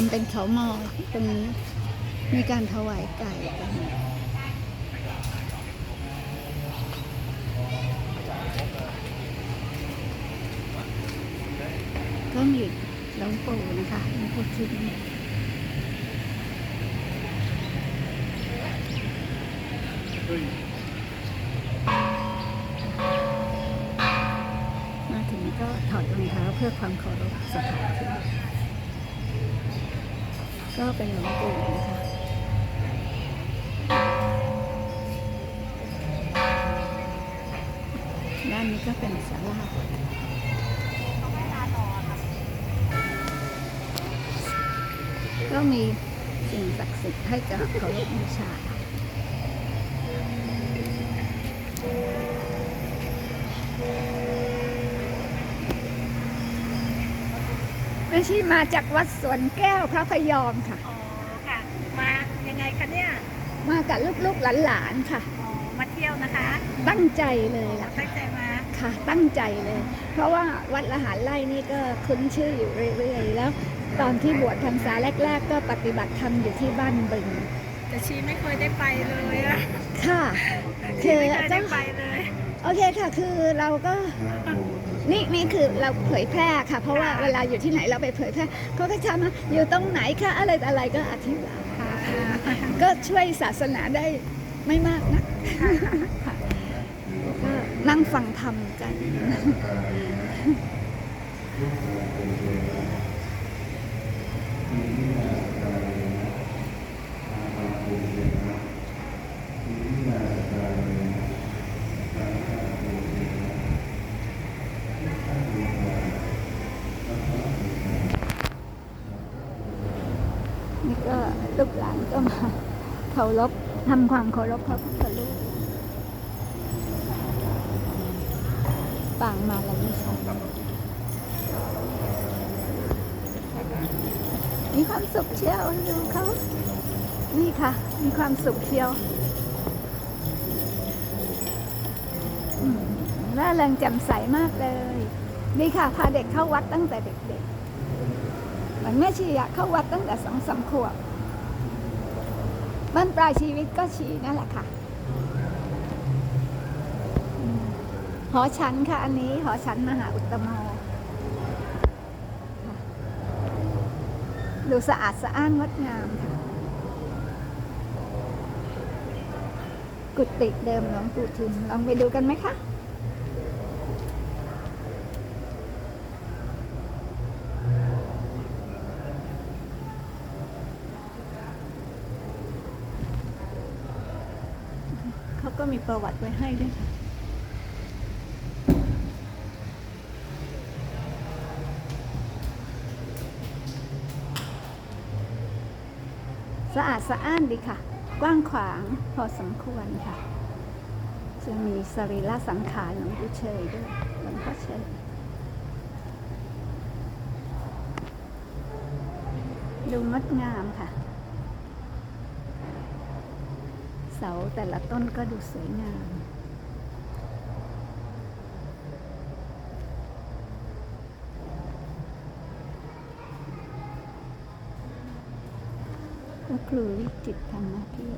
ทำเป็นเขามอตรงนี้ มีการถวายไก่กันก็มีหลวงปู่นะคะหลวงปู่ทิมมาถึงก็ถอดรองเท้าเพื่อความเคารพสถานที่ ก็เป็นหลวงปู่นะคะด้านนี้ก็เป็นศาลาก็มีสิ่งศักดิ์สิทธิ์ให้กับเคารพบูชา แม่ชีมาจากวัดสวนแก้วพระพยอมค่ะ อ๋อค่ะ มายังไงคะเนี่ย มากับลูกๆหลานๆค่ะ อ๋อ มาเที่ยวนะคะ ตั้งใจเลยล่ะตั้งใจมา ค่ะ ตั้งใจเลย เพราะว่าวัดละหารไร่นี่ก็คุ้นชื่ออยู่เรื่อยๆ แล้ว ตอนที่บวชพรรษาแรก ๆ ก็ปฏิบัติธรรมอยู่ที่บ้านบึง แต่ชีไม่เคยได้ไปเลยอะค่ะชีคือไม่เคยได้เจ้าไปเลย โอเคค่ะ คือเราก็ นี่นี่คือเราเผยแพร่ค่ะ เพราะว่าเวลาอยู่ที่ไหนเราไปเผยแพร่เขาก็จะมาอยู่ตรงไหนคะอะไรอะไรก็อธิบายก็ช่วยศาสนาได้ไม่มากนะค่ะก็นั่งฟังธรรมกัน นี่ก็ลู ก็มาเคารพทำความเคารพพระพุทธรูปปางมาแลานิชัยมีความสุขเชียวดูเขานี่ค่ะ มีความสุขเชียวร่าเริงแจ่มใสมากเลย นี่ค่ะ พาเด็กเข้าวัดตั้งแต่เด็กๆเหมือนแม่ชีอะเข้าวัดตั้งแต่สองสามขวบ บ้านปลายชีวิตก็ชีนั่นแหละค่ะ หอฉันค่ะ อันนี้ หอฉันมหาอุตมค่ะดูสะอาดสะอ้านงดงามค่ะ กุฏิเดิมหลวงปู่ทิมลองไปดูกันไหมคะ เขาก็มีประวัติไว้ให้ด้วยค่ะสะอาดสะอ้านดีค่ะ กว้างขวางพอสมควรค่ะ จะมีสรีระสังขารหลวงปู่เชยด้วยหลวงพ่อเชยดูงดงามค่ะ เสาแต่ละต้นก็ดูสวยงามก็ครูวิจิตธรทำหน้าที่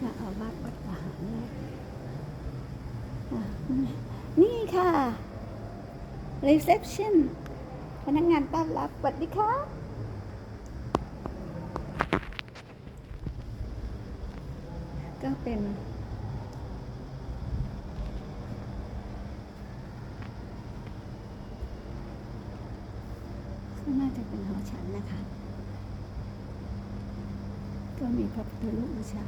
จะเอาวัดวัดอาหารเลยอะนี่ค่ะ reception พนักงานต้อนรับสวัสดีค่ะ ก็เป็นก็น่าจะเป็นหอฉันนะคะ ก็มีพระพุทธรูปบูชา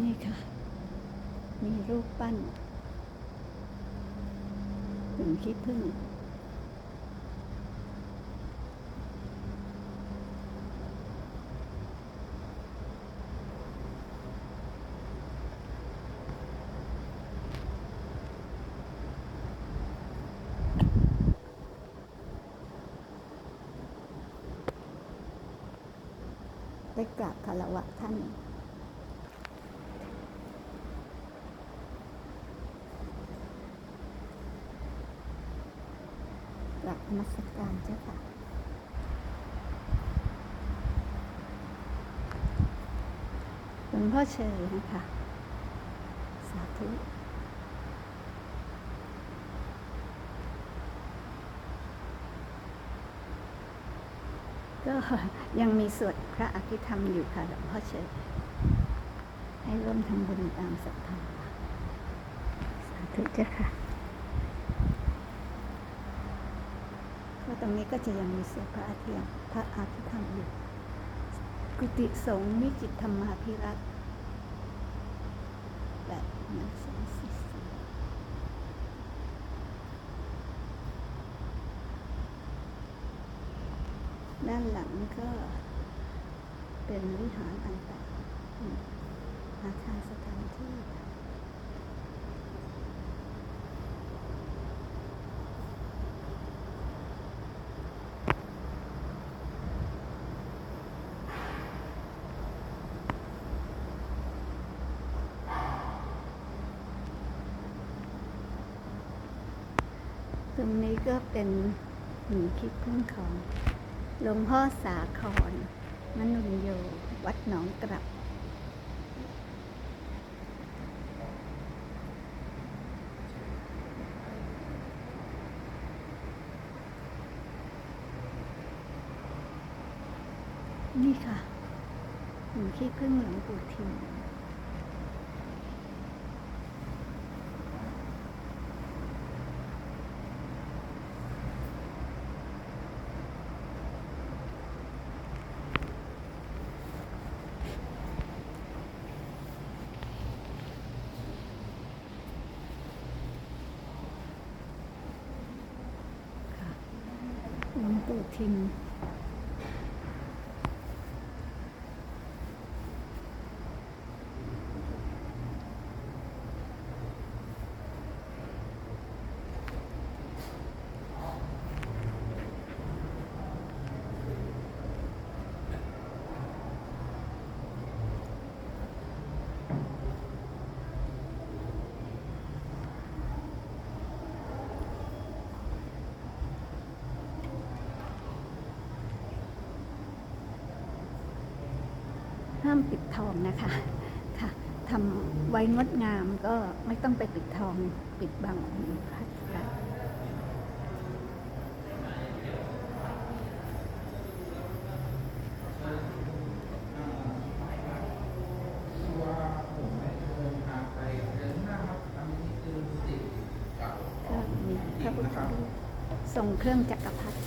นี่ค่ะ มีรูปปั้นถึงขี้ผึ้ง ได้กราบคารวะท่าน กราบมัสการเจ้าค่ะหลวงพ่อเชยนะคะ สาธุ ก็ยังมีสวดพระอภิธรรมอยู่ค่ะหลวงพ่อเชยให้ร่วมทำบุญตามศรัทธาสาธุเจ้าค่ะก็ตรงนี้ก็จะยังมีสวดพระอภิธรรมพระอภิธรรมอยู่ กุฏิสงฆ์วิจิตรธรรมาภิรัตน์แบบหนึ่งสองสี่สี่ ด้านหลังก็เป็นวิหารต่างๆอืมอาคารสถานที่ตรงนี้ก็เป็นหนีคิดพึ่งของ หลวงพ่อสาครมนุนโย วัดหนองกลับ นี่ค่ะหนีคิดพึ่งหลวงปู่ทิม ค่ะ หล ห้ามปิดทองนะคะค่ะทำไว้งดงามก็ไม่ต้องไปปิดทองปิดบังองค์พระค่ะ ก็มีพระพุทธรูปทรงเครื่องจักรพรรดิ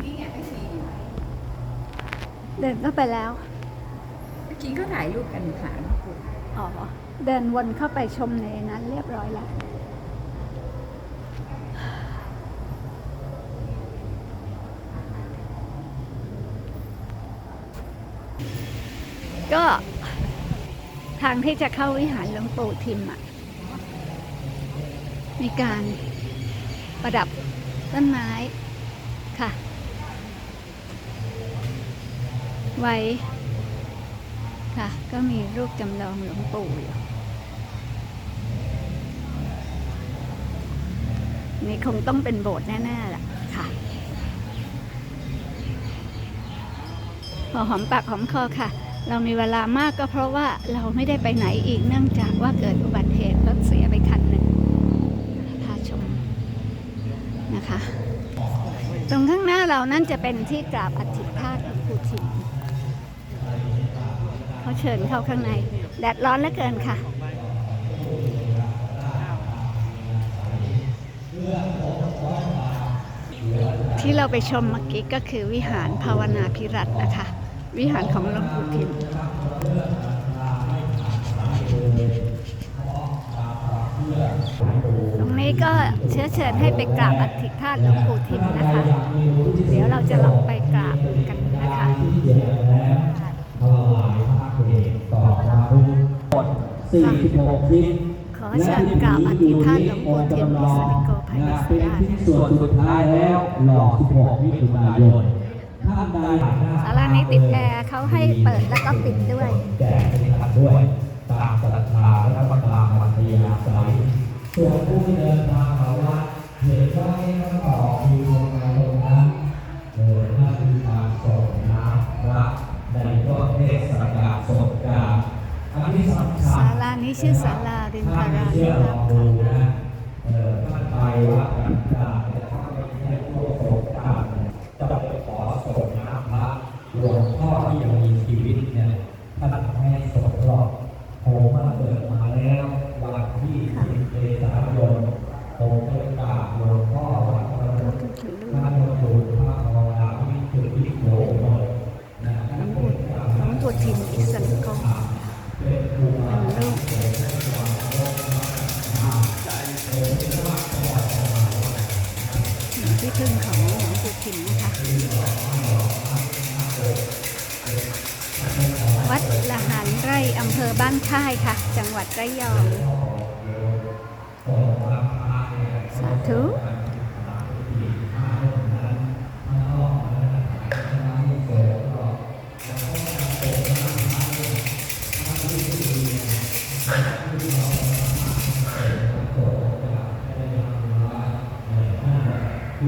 นี่ไงไอซีอยู่ เดินเข้าไปแล้ว เมื่อกี้ก็ถ่ายรูปกันผ่านปู่อ๋อ เดินวนเข้าไปชมในนั้นเรียบร้อยแล้ว ก็ทางที่จะเข้าวิหารหลวงปู่ทิมอะ มีการประดับต้นไม้ค่ะ ไว้ค่ะ ก็มีรูปจำลองหลวงปู่อยู่นี่คงต้องเป็นโบสถ์แน่ๆแหละค่ะ พอหอมปากหอมคอค่ะ เรามีเวลามากก็เพราะว่าเราไม่ได้ไปไหนอีกเนื่องจากว่าเกิดอุบัติเหตุรถเสียไปคันหนึ่งพาชมนะคะ ตรงข้างหน้าเรานั่นจะเป็นที่กราบอัฐิธาตุหลวงปู่ทิม เขาเชิญเข้าข้างใน แดดร้อนเหลือเกินค่ะที่เราไปชมเมื่อกี้ก็คือวิหารภาวนาพิรัตนะคะ วิหารของหลวงปู่ทิมตรงนี้นี้ก็เชื้อเชิญให้ไปกราบอัฐิธาตุหลวงปู่ทิมนะคะ เดี๋ยวเราจะลองไปกราบกันนะคะ สี่สิบหกชิ้นขอเชิญกราบอัฐิธาตุหลวงปู่ทิมอิสริโกภายในเป็นศาลาชิ้นส่วนสุดท้ายแล้วหล่อ16มิถุนายนท่านใดศาลานี้ติดแอร์เขาให้เปิดแล้วก็ปิดด้วยแจกเป็นขันด้วยตามศรัทธาและตามมัธยาศัยส่วนผู้ที่เดินทางมาวัดเห็นว่าให้ท่านต่อคิวลง ชื่อศาลารินทารานิเชื่อลรักดูค่ะนะเออท่านไปวัดกันกลางแต่ถ้าไม่ให้พวกสงกราต์เนี่ยจะไปขอส่งน้ำพระหลวงพ่อที่ยังมีชีวิตเนี่ยท่านให้ อำเภอบ้านค่ายค่ะ จังหวัดระยอง สาธุ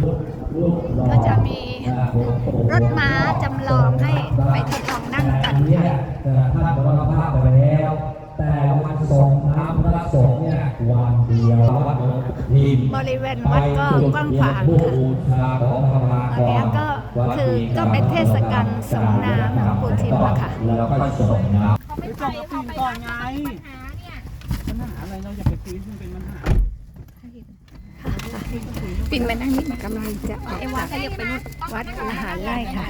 ก็ บริเวณวัดก็กว้างขวางค่ะบูชาของพระมากอันเนี้ยก็คือก็เป็นเทศกาลส่งน้ำหลวงปู่ทิมอะค่ะแล้วก็ส่งน้ำเขาไม่ไปเขาไปก่อนไงปัญหาเนี่ยปัญหาอะไรเราอย่าไปคุยซึ่งเป็นปัญหาปิ่นมานั่งนี่กำลังจะออกจากวัดละหารไร่ค่ะ